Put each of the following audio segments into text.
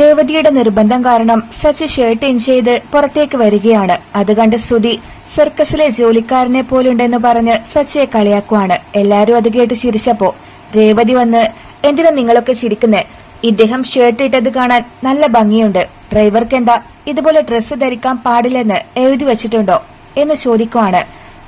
രേവതിയുടെ നിർബന്ധം കാരണം സച്ചി ഷർട്ട് ഇൻ ചെയ്ത് പുറത്തേക്ക് വരികയാണ്. അത് കണ്ട് ശ്രുതി സർക്കസിലെ ജോലിക്കാരനെ പോലുണ്ടെന്ന് പറഞ്ഞ് സച്ചയെ കളിയാക്കുവാണ്. എല്ലാരും അത് കേട്ട് ചിരിച്ചപ്പോ രേവതി വന്ന് എന്തിനാ നിങ്ങളൊക്കെ ചിരിക്കുന്നേ? ഇദ്ദേഹം ഷർട്ട് ഇട്ടത് കാണാൻ നല്ല ഭംഗിയുണ്ട്. ഡ്രൈവർക്ക് എന്താ ഇതുപോലെ ഡ്രസ്സ് ധരിക്കാൻ പാടില്ലെന്ന് എഴുതി വെച്ചിട്ടുണ്ടോ? എന്ന് ചോദിക്കുവാണ്.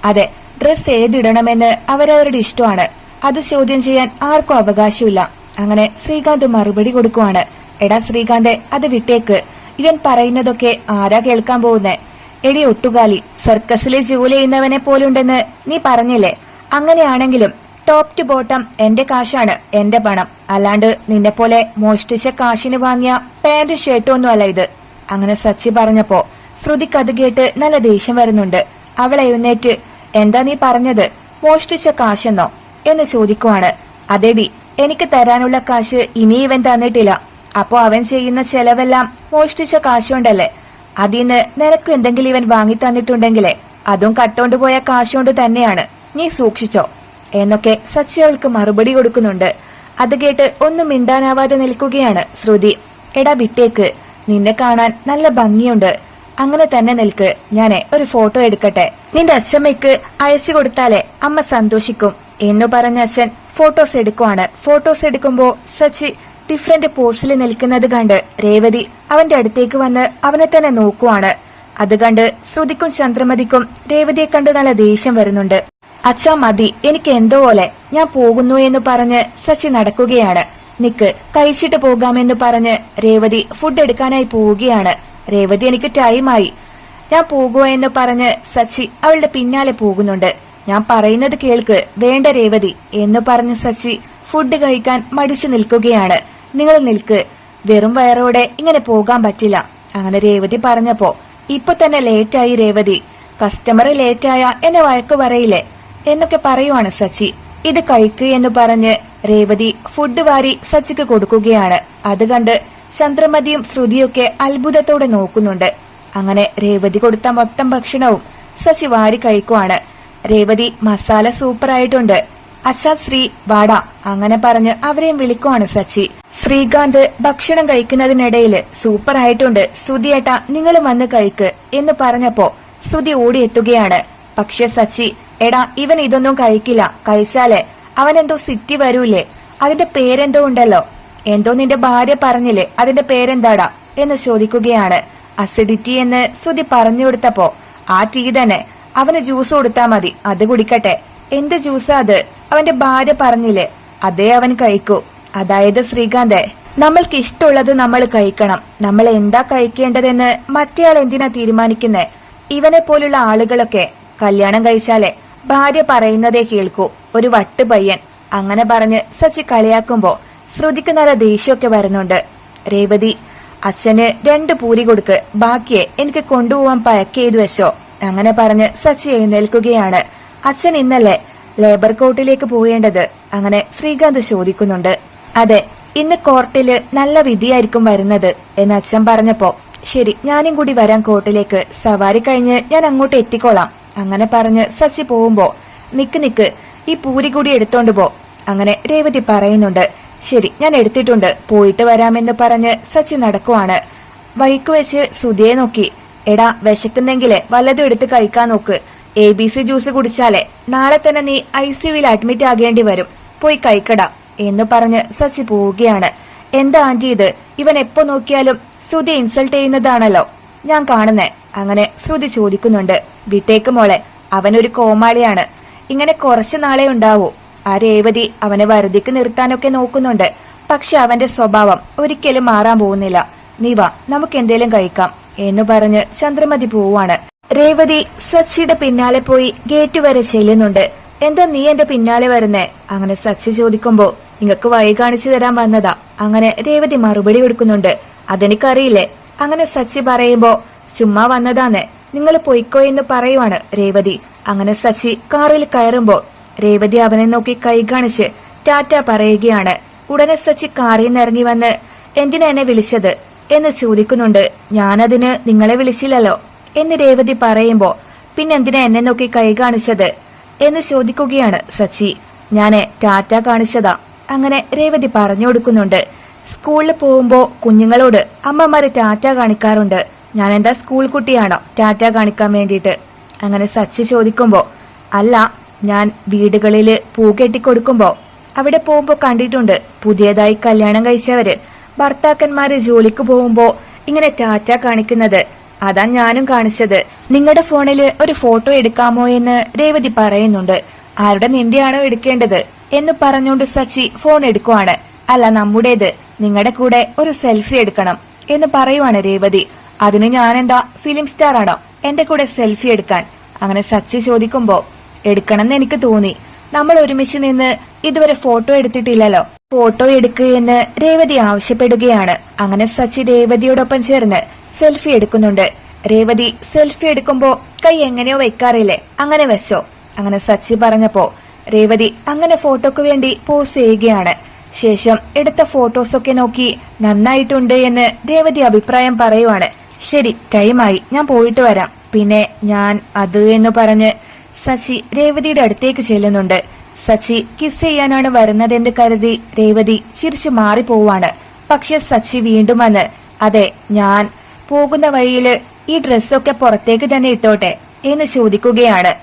അതെ ഡ്രസ്സ് ഏതിടണമെന്ന് അവരവരുടെ ഇഷ്ടമാണ്. അത് ചോദ്യം ചെയ്യാൻ ആർക്കും അവകാശമില്ല. അങ്ങനെ ശ്രീകാന്ത് മറുപടി കൊടുക്കുവാണ്. എടാ ശ്രീകാന്തെ അത് വിട്ടേക്ക്. ഇവൻ പറയുന്നതൊക്കെ ആരാ കേൾക്കാൻ പോകുന്നേ? എടി ഒട്ടുകാലി സർക്കസിലെ ജോലി ചെയ്യുന്നവനെ പോലുണ്ടെന്ന് നീ പറഞ്ഞില്ലേ? അങ്ങനെയാണെങ്കിലും ടോപ്പ് ടു ബോട്ടം എന്റെ കാശാണ് എന്റെ പണം. അല്ലാണ്ട് നിന്നെ പോലെ മോഷ്ടിച്ച കാശിന് വാങ്ങിയ പാന്റും ഷർട്ടും ഒന്നും അല്ല ഇത്. അങ്ങനെ സച്ചി പറഞ്ഞപ്പോ ശ്രുതിക്ക് കേട്ട് നല്ല ദേഷ്യം വരുന്നുണ്ട്. അവൾ എഴുന്നേറ്റ് എന്താ നീ പറഞ്ഞത്? മോഷ്ടിച്ച കാശെന്നോ? എന്ന് ചോദിക്കുവാണ്. അതെടി എനിക്ക് തരാനുള്ള കാശ് ഇനി ഇവൻ തന്നിട്ടില്ല. അപ്പോ അവൻ ചെയ്യുന്ന ചെലവെല്ലാം മോഷ്ടിച്ച കാശുണ്ടല്ലേ അതിന്ന് നിനക്ക് എന്തെങ്കിലും ഇവൻ വാങ്ങി തന്നിട്ടുണ്ടെങ്കിലേ അതും കട്ടോണ്ട് പോയ കാശുകൊണ്ട് തന്നെയാണ്. നീ സൂക്ഷിച്ചോ. എന്നൊക്കെ സച്ചി അവൾക്ക് മറുപടി കൊടുക്കുന്നുണ്ട്. അത് കേട്ട് ഒന്നും മിണ്ടാനാവാതെ നിൽക്കുകയാണ് ശ്രുതി. എടാ വിട്ടേക്ക് നിന്നെ കാണാൻ നല്ല ഭംഗിയുണ്ട്. അങ്ങനെ തന്നെ നിൽക്ക് ഞാനേ ഒരു ഫോട്ടോ എടുക്കട്ടെ. നിന്റെ അച്ഛമ്മയ്ക്ക് അയച്ചു കൊടുത്താലേ അമ്മ സന്തോഷിക്കും. എന്നു പറഞ്ഞ അച്ഛൻ ഫോട്ടോസ് എടുക്കുവാണ്. ഫോട്ടോസ് എടുക്കുമ്പോ സച്ചി ഡിഫറെന്റ് പോസിൽ നിൽക്കുന്നത് കണ്ട് രേവതി അവന്റെ അടുത്തേക്ക് വന്ന് അവനെ തന്നെ നോക്കുവാണ്. അത് കണ്ട് ശ്രുതിക്കും ചന്ദ്രമതിക്കും രേവതിയെ കണ്ട് നല്ല ദേഷ്യം വരുന്നുണ്ട്. അച്ഛാ മതി. എനിക്ക് എന്തോ പോലെ. ഞാൻ പോകുന്നു എന്ന് പറഞ്ഞ് സച്ചി നടക്കുകയാണ്. നിക്ക് കഴിച്ചിട്ട് പോകാമെന്ന് പറഞ്ഞ് രേവതി ഫുഡ് എടുക്കാനായി പോവുകയാണ്. രേവതി എനിക്ക് ടൈമായി. ഞാൻ പോകുക എന്ന് പറഞ്ഞ് സച്ചി അവളുടെ പിന്നാലെ പോകുന്നുണ്ട്. ഞാൻ പറയുന്നത് കേൾക്ക്. വേണ്ട രേവതി. എന്ന് പറഞ്ഞ് സച്ചി ഫുഡ് കഴിക്കാൻ മടിച്ചു നിൽക്കുകയാണ്. നിങ്ങൾ നിൽക്ക്. വെറും വയറോടെ ഇങ്ങനെ പോകാൻ പറ്റില്ല. അങ്ങനെ രേവതി പറഞ്ഞപ്പോ ഇപ്പൊ തന്നെ ലേറ്റായി രേവതി. കസ്റ്റമർ ലേറ്റായ എന്നെ വഴക്ക് പറയില്ലേ? എന്നൊക്കെ പറയുവാണ് സച്ചി. ഇത് കഴിക്ക് എന്ന് പറഞ്ഞ് രേവതി ഫുഡ് വാരി സച്ചിക്ക് കൊടുക്കുകയാണ്. അത് കണ്ട് ചന്ദ്രമതിയും ശ്രുതിയൊക്കെ അത്ഭുതത്തോടെ നോക്കുന്നുണ്ട്. അങ്ങനെ രേവതി കൊടുത്ത മൊത്തം ഭക്ഷണവും സച്ചി വാരി കഴിക്കുവാണ്. രേവതി മസാല സൂപ്പർ അച്ഛാ ശ്രീ വാട. അങ്ങനെ പറഞ്ഞ് അവരെയും വിളിക്കുവാണ് സച്ചി. ശ്രീകാന്ത് ഭക്ഷണം കഴിക്കുന്നതിനിടയിൽ സൂപ്പർ ആയിട്ടുണ്ട് സുധിയേട്ട നിങ്ങൾ വന്ന് കഴിക്ക് എന്ന് പറഞ്ഞപ്പോ സുധി ഓടിയെത്തുകയാണ്. പക്ഷെ സച്ചി എടാ ഇവൻ ഇതൊന്നും കഴിക്കില്ല. കഴിച്ചാലേ അവനെന്തോ സിറ്റി വരൂലേ. അതിന്റെ പേരെന്തോ ഉണ്ടല്ലോ. എന്തോ നിന്റെ ഭാര്യ പറഞ്ഞില്ലേ അതിന്റെ പേരെന്താടാ എന്ന് ചോദിക്കുകയാണ്. അസിഡിറ്റി എന്ന് സുധി പറഞ്ഞു കൊടുത്തപ്പോ ആ ടീ തന്നെ. അവന് ജ്യൂസ് കൊടുത്താ മതി അത് കുടിക്കട്ടെ. എന്ത് ജ്യൂസാ അത്? അവന്റെ ഭാര്യ പറഞ്ഞില്ലേ അതേ അവൻ കഴിക്കൂ. അതായത് ശ്രീകാന്തെ നമ്മൾക്ക് ഇഷ്ടമുള്ളത് നമ്മൾ കഴിക്കണം. നമ്മൾ എന്താ കഴിക്കേണ്ടതെന്ന് മറ്റേയാൾ എന്തിനാ തീരുമാനിക്കുന്നേ? ഇവനെ പോലുള്ള ആളുകളൊക്കെ കല്യാണം കഴിച്ചാലേ ഭാര്യ പറയുന്നതേ കേൾക്കൂ. ഒരു വട്ട് പയ്യൻ. അങ്ങനെ പറഞ്ഞ് സച്ചി കളിയാക്കുമ്പോ ശ്രുതിക്ക് നല്ല ദേഷ്യമൊക്കെ വരുന്നുണ്ട്. രേവതി അച്ഛന് രണ്ട് പൂരി കൊടുക്ക്. ബാക്കിയെ എനിക്ക് കൊണ്ടുപോവാൻ ചെയ്തു വെച്ചോ? അങ്ങനെ പറഞ്ഞ് സച്ചി എഴുന്നേൽക്കുകയാണ്. അച്ഛൻ ഇന്നല്ലേ ലേബർ കോർട്ടിലേക്ക് പോകേണ്ടത് അങ്ങനെ ശ്രീകാന്ത് ചോദിക്കുന്നുണ്ട്. അതെ ഇന്ന് കോർട്ടിൽ നല്ല വിധിയായിരിക്കും വരുന്നത് എന്ന് അച്ഛൻ പറഞ്ഞപ്പോ ശരി ഞാനും കൂടി വരാം കോർട്ടിലേക്ക് സവാരി കഴിഞ്ഞ് ഞാൻ അങ്ങോട്ട് എത്തിക്കോളാം. അങ്ങനെ പറഞ്ഞ് സച്ചി പോകുമ്പോ നിക്ക് നിക്ക് ഈ പൂരി കൂടി എടുത്തോണ്ട് പോ. അങ്ങനെ രേവതി പറയുന്നുണ്ട് ശരി ഞാൻ എടുത്തിട്ടുണ്ട്. പോയിട്ട് വരാമെന്ന് പറഞ്ഞ് സച്ചി നടക്കുവാണ്. വൈക്ക് വെച്ച് സുധിയെ നോക്കി. എടാ വിശക്കുന്നെങ്കിൽ വല്ലതും എടുത്ത് കഴിക്കാൻ നോക്ക്. എ ബി സി ജ്യൂസ് കുടിച്ചാലേ. നാളെ തന്നെ നീ ഐ സിയുവിൽ അഡ്മിറ്റ് ആകേണ്ടി വരും. പോയി കൈക്കട എന്ന് പറഞ്ഞ് സച്ചി പോവുകയാണ്. എന്താ ആന്റി ഇത്? ഇവൻ എപ്പോ നോക്കിയാലും ശ്രുതി ഇൻസൾട്ട് ചെയ്യുന്നതാണല്ലോ. ഞാൻ കാണുന്നേ. അങ്ങനെ ശ്രുതി ചോദിക്കുന്നുണ്ട്. വിട്ടേക്ക് മോളെ അവനൊരു കോമാളിയാണ്. ഇങ്ങനെ കുറച്ചു നാളെ ഉണ്ടാവൂ. ആ രേവതി അവനെ വരുതിക്ക് നിർത്താനൊക്കെ നോക്കുന്നുണ്ട്. പക്ഷെ അവന്റെ സ്വഭാവം ഒരിക്കലും മാറാൻ പോകുന്നില്ല. നീ വാ നമുക്ക് എന്തേലും കഴിക്കാം എന്ന് പറഞ്ഞ് ചന്ദ്രമതി പോവാണ് രേവതി സച്ചിയുടെ പിന്നാലെ പോയി ഗേറ്റ് വരെ ചെല്ലുന്നുണ്ട്. എന്താ നീ എന്റെ പിന്നാലെ വരുന്നേ? അങ്ങനെ സച്ചി ചോദിക്കുമ്പോ നിങ്ങക്ക് വഴി കാണിച്ചു തരാൻ വന്നതാ. അങ്ങനെ രേവതി മറുപടി കൊടുക്കുന്നുണ്ട്. അതെനിക്കറിയില്ലേ? അങ്ങനെ സച്ചി പറയുമ്പോ ചുമ്മാ വന്നതാന്ന്. നിങ്ങൾ പൊയ്ക്കോ എന്ന് പറയുവാണ് രേവതി. അങ്ങനെ സച്ചി കാറിൽ കയറുമ്പോ രേവതി അവനെ നോക്കി കൈ കാണിച്ച് ടാറ്റ പറയുകയാണ്. ഉടനെ സച്ചി കാറിൽ നിന്ന് ഇറങ്ങി വന്ന് എന്തിനാ എന്നെ വിളിച്ചത്? എന്ന് ചോദിക്കുന്നുണ്ട്. ഞാനതിന് നിങ്ങളെ വിളിച്ചില്ലല്ലോ. എന്ന് രേവതി പറയുമ്പോ പിന്നെന്തിനാ എന്നെ നോക്കി കൈ കാണിച്ചത് എന്ന് ചോദിക്കുകയാണ് സച്ചി. ഞാൻ ടാറ്റ കാണിച്ചതാ. അങ്ങനെ രേവതി പറഞ്ഞു കൊടുക്കുന്നുണ്ട്. സ്കൂളിൽ പോകുമ്പോ കുഞ്ഞുങ്ങളോട് അമ്മമാര് ടാറ്റ കാണിക്കാറുണ്ട്. ഞാൻ എന്താ സ്കൂൾ കുട്ടിയാണോ? ടാറ്റ കാണിക്കാൻ വേണ്ടിയിട്ട്. അങ്ങനെ സച്ചി ചോദിക്കുമ്പോ അല്ല ഞാൻ വീടുകളിൽ പൂ കെട്ടിക്കൊടുക്കുമ്പോ അവിടെ പോകുമ്പോ കണ്ടിട്ടുണ്ട്. പുതിയതായി കല്യാണം കഴിച്ചവര് ഭർത്താക്കന്മാര് ജോലിക്ക് പോകുമ്പോ ഇങ്ങനെ ടാറ്റ കാണിക്കുന്നത്. അതാ ഞാനും കാണിച്ചത്. നിങ്ങളുടെ ഫോണിൽ ഒരു ഫോട്ടോ എടുക്കാമോ എന്ന് രേവതി പറയുന്നുണ്ട്. ആരുടെ നിന്റെയാണോ എടുക്കേണ്ടത് എന്ന് പറഞ്ഞുകൊണ്ട് സച്ചി ഫോൺ എടുക്കുവാണ്. അല്ല നമ്മുടേത്. നിങ്ങളുടെ കൂടെ ഒരു സെൽഫി എടുക്കണം എന്ന് പറയുവാണ് രേവതി. അതിന് ഞാനെന്താ ഫിലിം സ്റ്റാർ ആണോ എന്റെ കൂടെ സെൽഫി എടുക്കാൻ? അങ്ങനെ സച്ചി ചോദിക്കുമ്പോ എടുക്കണമെന്ന് എനിക്ക് തോന്നി. നമ്മൾ ഒരുമിച്ച് നിന്ന് ഇതുവരെ ഫോട്ടോ എടുത്തിട്ടില്ലല്ലോ. ഫോട്ടോ എടുക്കുക എന്ന് രേവതി ആവശ്യപ്പെടുകയാണ്. അങ്ങനെ സച്ചി രേവതിയോടൊപ്പം ചേർന്ന് സെൽഫി എടുക്കുന്നുണ്ട്. രേവതി സെൽഫി എടുക്കുമ്പോ കൈ എങ്ങനെയോ വെക്കാറില്ലേ? അങ്ങനെ വെച്ചോ. അങ്ങനെ സച്ചി പറഞ്ഞപ്പോ രേവതി അങ്ങനെ ഫോട്ടോക്ക് വേണ്ടി പോസ് ചെയ്യുകയാണ്. ശേഷം എടുത്ത ഫോട്ടോസൊക്കെ നോക്കി നന്നായിട്ടുണ്ട് എന്ന് രേവതി അഭിപ്രായം പറയുവാണ്. ശരി ടൈമായി ഞാൻ പോയിട്ട് വരാം. പിന്നെ ഞാൻ അത് എന്ന് പറഞ്ഞ് സച്ചി രേവതിയുടെ അടുത്തേക്ക് ചെല്ലുന്നുണ്ട്. സച്ചി കിസ് ചെയ്യാനാണ് വരുന്നതെന്ന് കരുതി രേവതി ചിരിച്ചു മാറിപ്പോവാണ്. പക്ഷെ സച്ചി വീണ്ടും വന്ന് അതെ ഞാൻ പോകുന്ന വഴിയിൽ ഈ ഡ്രസ്സൊക്കെ പുറത്തേക്ക് തന്നെ ഇട്ടോട്ടെ എന്ന് ചോദിക്കുകയാണ്.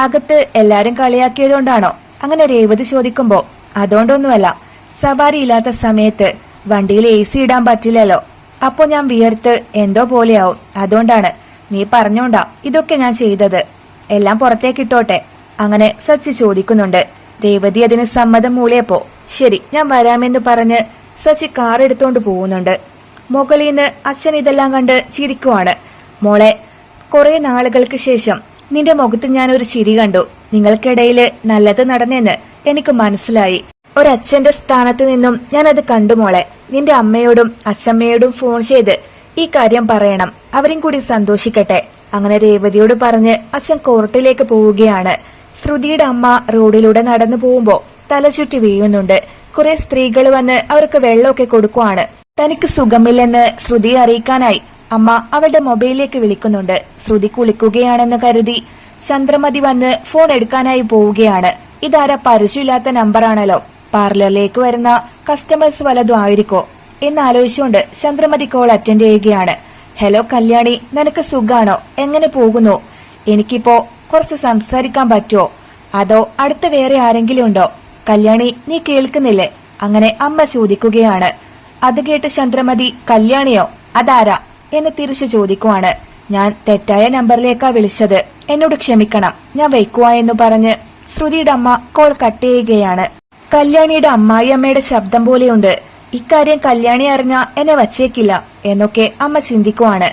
അകത്ത് എല്ലാരും കളിയാക്കിയതുകൊണ്ടാണോ? അങ്ങനെ രേവതി ചോദിക്കുമ്പോ അതുകൊണ്ടൊന്നുമല്ല. സവാരി ഇല്ലാത്ത സമയത്ത് വണ്ടിയിൽ എ സി ഇടാൻ പറ്റില്ലല്ലോ. അപ്പോ ഞാൻ വിയർത്ത് എന്തോ പോലെയാവും. അതുകൊണ്ടാണ്. നീ പറഞ്ഞോണ്ടാ. ഇതൊക്കെ ഞാൻ ചെയ്തത്. എല്ലാം പുറത്തേക്ക് ഇട്ടോട്ടെ. അങ്ങനെ സച്ചി ചോദിക്കുന്നുണ്ട്. രേവതി അതിന് സമ്മതം മൂളിയപ്പോ ശരി ഞാൻ വരാമെന്ന് പറഞ്ഞ് സച്ചി കാർ എടുത്തോണ്ട് പോകുന്നുണ്ട്. മുകളിൽ നിന്ന് അച്ഛൻ ഇതെല്ലാം കണ്ട് ചിരിക്കുവാണ്. മോളെ കുറെ നാളുകൾക്ക് ശേഷം നിന്റെ മുഖത്ത് ഞാൻ ഒരു ചിരി കണ്ടു. നിങ്ങൾക്കിടയിൽ നല്ലത് നടന്നെന്ന് എനിക്ക് മനസ്സിലായി. ഒരച്ഛന്റെ സ്ഥാനത്ത് നിന്നും ഞാൻ അത് കണ്ടു മോളെ. നിന്റെ അമ്മയോടും അച്ഛമ്മയോടും ഫോൺ ചെയ്ത് ഈ കാര്യം പറയണം. അവരും കൂടി സന്തോഷിക്കട്ടെ. അങ്ങനെ രേവതിയോട് പറഞ്ഞ് അച്ഛൻ കോർട്ടിലേക്ക് പോവുകയാണ്. ശ്രുതിയുടെ അമ്മ റോഡിലൂടെ നടന്നു പോകുമ്പോ തലചുറ്റി വീഴുന്നുണ്ട്. കുറെ സ്ത്രീകൾ വന്ന് അവർക്ക് വെള്ളമൊക്കെ കൊടുക്കുവാണ്. തനിക്ക് സുഖമില്ലെന്ന് ശ്രുതിയെ അറിയിക്കാനായി അമ്മ അവളുടെ മൊബൈലിലേക്ക് വിളിക്കുന്നുണ്ട്. ശ്രുതി കുളിക്കുകയാണെന്ന് കരുതി ചന്ദ്രമതി വന്ന് ഫോൺ എടുക്കാനായി പോവുകയാണ്. ഇതാരാ പരിചയമില്ലാത്ത നമ്പറാണല്ലോ. പാർലറിലേക്ക് വരുന്ന കസ്റ്റമേഴ്സ് വലതും ആയിരിക്കോ? എന്നാലോചിച്ചുകൊണ്ട് ചന്ദ്രമതി കോൾ അറ്റൻഡ് ചെയ്യുകയാണ്. ഹലോ കല്യാണി നിനക്ക് സുഖാണോ? എങ്ങനെ പോകുന്നു? എനിക്കിപ്പോ കുറച്ച് സംസാരിക്കാൻ പറ്റുമോ അതോ അടുത്ത വേറെ ആരെങ്കിലും ഉണ്ടോ? കല്യാണി നീ കേൾക്കുന്നില്ലേ? അങ്ങനെ അമ്മ ചോദിക്കുകയാണ്. അത് കേട്ട് ചന്ദ്രമതി കല്യാണിയോ അതാരാ? എന്ന് തിരിച്ചു ചോദിക്കുവാണ്. ഞാൻ തെറ്റായ നമ്പറിലേക്കാ വിളിച്ചത്. എന്നോട് ക്ഷമിക്കണം. ഞാൻ വയ്ക്കുക എന്ന് പറഞ്ഞ് ശ്രുതിയുടെ അമ്മ കോൾ കട്ട് ചെയ്യുകയാണ്. കല്യാണിയുടെ അമ്മായി അമ്മയുടെ ശബ്ദം പോലെയുണ്ട്. ഇക്കാര്യം കല്യാണി അറിഞ്ഞ എന്നെ വച്ചേക്കില്ല എന്നൊക്കെ അമ്മ ചിന്തിക്കുവാണ്.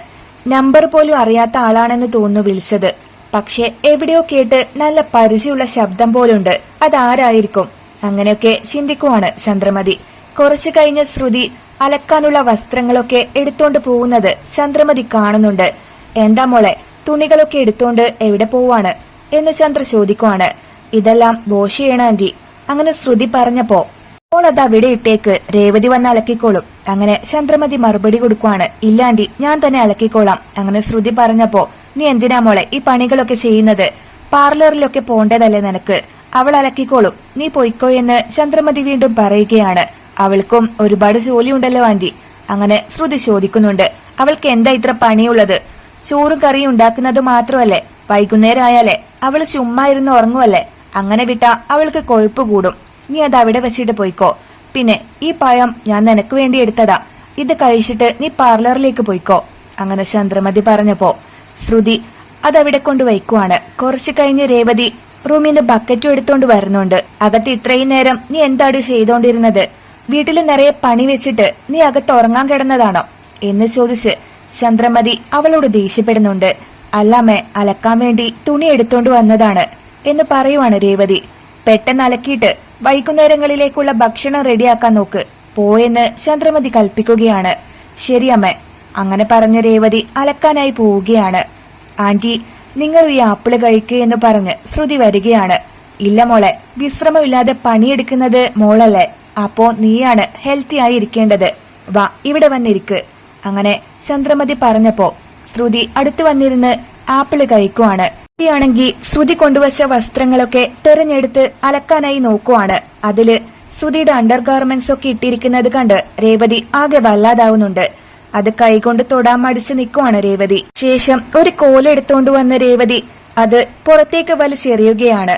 നമ്പർ പോലും അറിയാത്ത ആളാണെന്ന് തോന്നുന്നു വിളിച്ചത്. പക്ഷെ എവിടെയോ കേട്ട് നല്ല പരിചയമുള്ള ശബ്ദം പോലുണ്ട്. അതാരായിരിക്കും? അങ്ങനെയൊക്കെ ചിന്തിക്കുവാണ് ചന്ദ്രമതി. കുറച്ചു കഴിഞ്ഞ ശ്രുതി അലക്കാനുള്ള വസ്ത്രങ്ങളൊക്കെ എടുത്തോണ്ട് പോകുന്നത് ചന്ദ്രമതി കാണുന്നുണ്ട്. എന്താ മോളെ തുണികളൊക്കെ എടുത്തോണ്ട് എവിടെ പോവാണ്? എന്ന് ചന്ദ്ര ചോദിക്കുവാണ്. ഇതെല്ലാം ബോഷിയാണ് ആന്റി അങ്ങനെ ശ്രുതി പറഞ്ഞപ്പോ മോൾ അത് അവിടെ ഇട്ടേക്ക് രേവതി വന്ന് അലക്കിക്കോളും. അങ്ങനെ ചന്ദ്രമതി മറുപടി കൊടുക്കുവാണ്. ഇല്ലാണ്ടി ഞാൻ തന്നെ അലക്കിക്കോളാം. അങ്ങനെ ശ്രുതി പറഞ്ഞപ്പോ നീ എന്തിനാ മോളെ ഈ പണികളൊക്കെ ചെയ്യുന്നത്? പാർലറിലൊക്കെ പോണ്ടതല്ലേ നിനക്ക്. അവൾ അലക്കിക്കോളും. നീ പൊയ്ക്കോ എന്ന് ചന്ദ്രമതി വീണ്ടും പറയുകയാണ്. അവൾക്കും ഒരുപാട് ജോലിയുണ്ടല്ലോ ആന്റി. അങ്ങനെ ശ്രുതി ചോദിക്കുന്നുണ്ട്. അവൾക്ക് എന്താ ഇത്ര പണിയുള്ളത്? ചോറും കറിയും ഉണ്ടാക്കുന്നത് മാത്രമല്ലേ? വൈകുന്നേരം ആയാലേ അവൾ ചുമ്മാ ഇരുന്ന് ഉറങ്ങുമല്ലേ അങ്ങനെ വിട്ടാ അവൾക്ക് കൊഴുപ്പ് കൂടും. നീ അത് അവിടെ വെച്ചിട്ട് പോയിക്കോ. പിന്നെ ഈ പഴം ഞാൻ നിനക്ക് വേണ്ടി എടുത്തതാ. ഇത് കഴിച്ചിട്ട് നീ പാർലറിലേക്ക് പോയിക്കോ. അങ്ങനെ ചന്ദ്രമതി പറഞ്ഞപ്പോ ശ്രുതി അതവിടെ കൊണ്ട് വയ്ക്കുവാണ്. കുറച്ചു കഴിഞ്ഞ് രേവതി റൂമിന്റെ ബക്കറ്റും എടുത്തോണ്ട് വരുന്നുണ്ട്. അകത്ത് ഇത്രയും നേരം നീ എന്താണ് ചെയ്തോണ്ടിരുന്നത്? വീട്ടിൽ നിറയെ പണി വെച്ചിട്ട് നീ അകത്ത് ഉറങ്ങാൻ കിടന്നതാണോ? എന്ന് ചോദിച്ച് ചന്ദ്രമതി അവളോട് ദേഷ്യപ്പെടുന്നുണ്ട്. അല്ലാമേ അലക്കാൻ വേണ്ടി തുണി എടുത്തോണ്ട് വന്നതാണ് എന്ന് പറയുവാണ് രേവതി. പെട്ടെന്ന് അലക്കിയിട്ട് വൈകുന്നേരങ്ങളിലേക്കുള്ള ഭക്ഷണം റെഡിയാക്കാൻ നോക്ക്. പോയെന്ന് ചന്ദ്രമതി കൽപ്പിക്കുകയാണ്. ശരിയമ്മേ അങ്ങനെ പറഞ്ഞ രേവതി അലക്കാനായി പോവുകയാണ്. ആന്റി നിങ്ങൾ ഈ ആപ്പിൾ കഴിക്കുക എന്ന് പറഞ്ഞ് ശ്രുതി വരികയാണ്. ഇല്ല മോളെ വിശ്രമമില്ലാതെ പണിയെടുക്കുന്നത് മോളല്ലേ? അപ്പോ നീയാണ് ഹെൽത്തി ആയി ഇരിക്കേണ്ടത് വാ ഇവിടെ വന്നിരിക്ക്. അങ്ങനെ ചന്ദ്രമതി പറഞ്ഞപ്പോ ശ്രുതി അടുത്തു വന്നിരുന്ന് ആപ്പിൾ കഴിക്കുവാണ്. ശ്രുതിയാണെങ്കിൽ ശ്രുതി കൊണ്ടുവച്ച വസ്ത്രങ്ങളൊക്കെ തെരഞ്ഞെടുത്ത് അലക്കാനായി നോക്കുവാണ്. അതിൽ ശ്രുതിയുടെ അണ്ടർഗാർമെന്റ്സ് ഒക്കെ ഇട്ടിരിക്കുന്നത് കണ്ട് രേവതി ആകെ വല്ലാതാവുന്നുണ്ട്. അത് കൈകൊണ്ട് തൊടാൻ മടിച്ചു നിൽക്കുവാണ് രേവതി. ശേഷം ഒരു കോലെടുത്തോണ്ട് വന്ന രേവതി അത് പുറത്തേക്ക് വലിച്ചെറിയുകയാണ്.